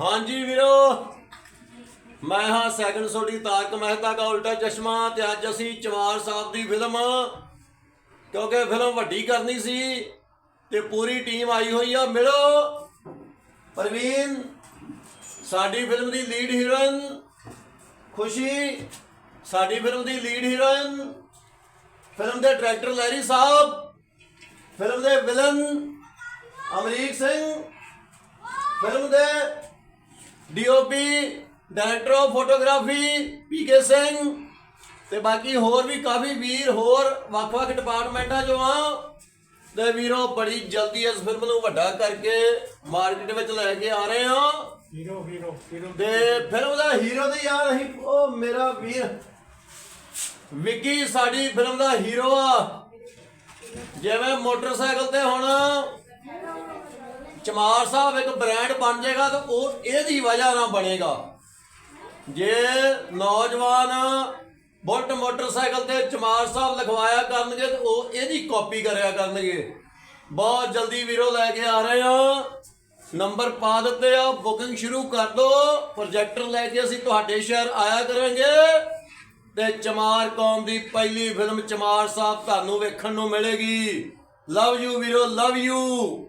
ਹਾਂਜੀ ਵੀਰੋ। ਮੈਂ ਹਾਂ ਸੈਕੰਡ ਸੋਡੀ ਤਾਰਕ ਮਹਿਤਾ ਦਾ ਉਲਟਾ ਚਸ਼ਮਾ ਤੇ ਅੱਜ ਅਸੀਂ ਚਮਾਰ ਸਾਹਿਬ ਦੀ ਫਿਲਮ, ਕਿਉਂਕਿ ਫਿਲਮ ਵੱਡੀ ਕਰਨੀ ਸੀ ਤੇ ਪੂਰੀ ਟੀਮ ਆਈ ਹੋਈ ਆ। ਮਿਲੋ। ਪ੍ਰਵੀਨ, ਸਾਡੀ ਫਿਲਮ ਦੀ ਲੀਡ ਹੀਰੋਇਨ। ਖੁਸ਼ੀ, ਸਾਡੀ ਫਿਲਮ ਦੀ ਲੀਡ ਹੀਰੋਇਨ। ਫਿਲਮ ਦੇ ਡਾਇਰੈਕਟਰ ਲੈਰੀ ਸਾਹਿਬ। ਫਿਲਮ ਦੇ ਵਿਲਨ ਅਮਰੀਕ ਸਿੰਘ। ਫਿਲਮ ਦੇ DOP director of photography PK Singh ਤੇ ਬਾਕੀ ਹੋਰ ਵੀ ਕਾਫੀ ਵੀਰ ਹੋਰ ਵੱਖ-ਵੱਖ ਡਿਪਾਰਟਮੈਂਟਾਂ ਚੋਂ ਆ ਤੇ ਵੀਰੋ ਬੜੀ ਜਲਦੀ ਇਸ ਫਿਲਮ ਨੂੰ ਵੱਡਾ ਕਰਕੇ ਮਾਰਕੀਟ ਵਿੱਚ ਲੈ ਕੇ ਆ ਰਹੇ ਹਾਂ ਹੀਰੋ ਹੀਰੋ ਹੀਰੋ ਤੇ ਫਿਲਮ ਦਾ ਹੀਰੋ ਤੇ ਯਾਰ ਅਸੀਂ ਉਹ ਮੇਰਾ ਵੀਰ ਵਿੱਕੀ ਸਾਡੀ ਫਿਲਮ ਦਾ ਹੀਰੋ ਆ। ਜਿਵੇਂ ਮੋਟਰਸਾਈਕਲ ਤੇ ਹੁਣ ਚਮਾਰ ਸਾਹਿਬ, ਇੱਕ ਬ੍ਰਾਂਡ ਬਣ ਜਾਏਗਾ ਤਾਂ ਉਹ ਇਹਦੀ ਵਜ੍ਹਾ ਨਾਲ ਬਣੇਗਾ। ਜੇ ਨੌਜਵਾਨ ਬੁਲਟ ਮੋਟਰਸਾਈਕਲ ਤੇ ਚਮਾਰ ਸਾਹਿਬ ਲਿਖਵਾਇਆ ਕਰਨਗੇ ਤੇ ਉਹ ਇਹਦੀ ਕਾਪੀ ਕਰਿਆ ਕਰਨਗੇ। ਬਹੁਤ ਜਲਦੀ ਵੀਰੋ ਲੈ ਕੇ ਆ ਰਹੇ ਆ ਨੰਬਰ ਪਾ ਦਿੱਤੇ ਆ ਬੁਕਿੰਗ ਸ਼ੁਰੂ ਕਰ ਦੋ। ਪ੍ਰੋਜੈਕਟਰ ਲੈ ਕੇ ਅਸੀਂ ਤੁਹਾਡੇ ਸ਼ਹਿਰ ਆਇਆ ਕਰਾਂਗੇ। ਤੇ ਚਮਾਰ ਕੌਮ ਦੀ ਪਹਿਲੀ ਫਿਲਮ ਚਮਾਰ ਸਾਹਿਬ ਤੁਹਾਨੂੰ ਵੇਖਣ ਨੂੰ ਮਿਲੇਗੀ। ਲਵ ਯੂ ਵੀਰੋ ਲਵ ਯੂ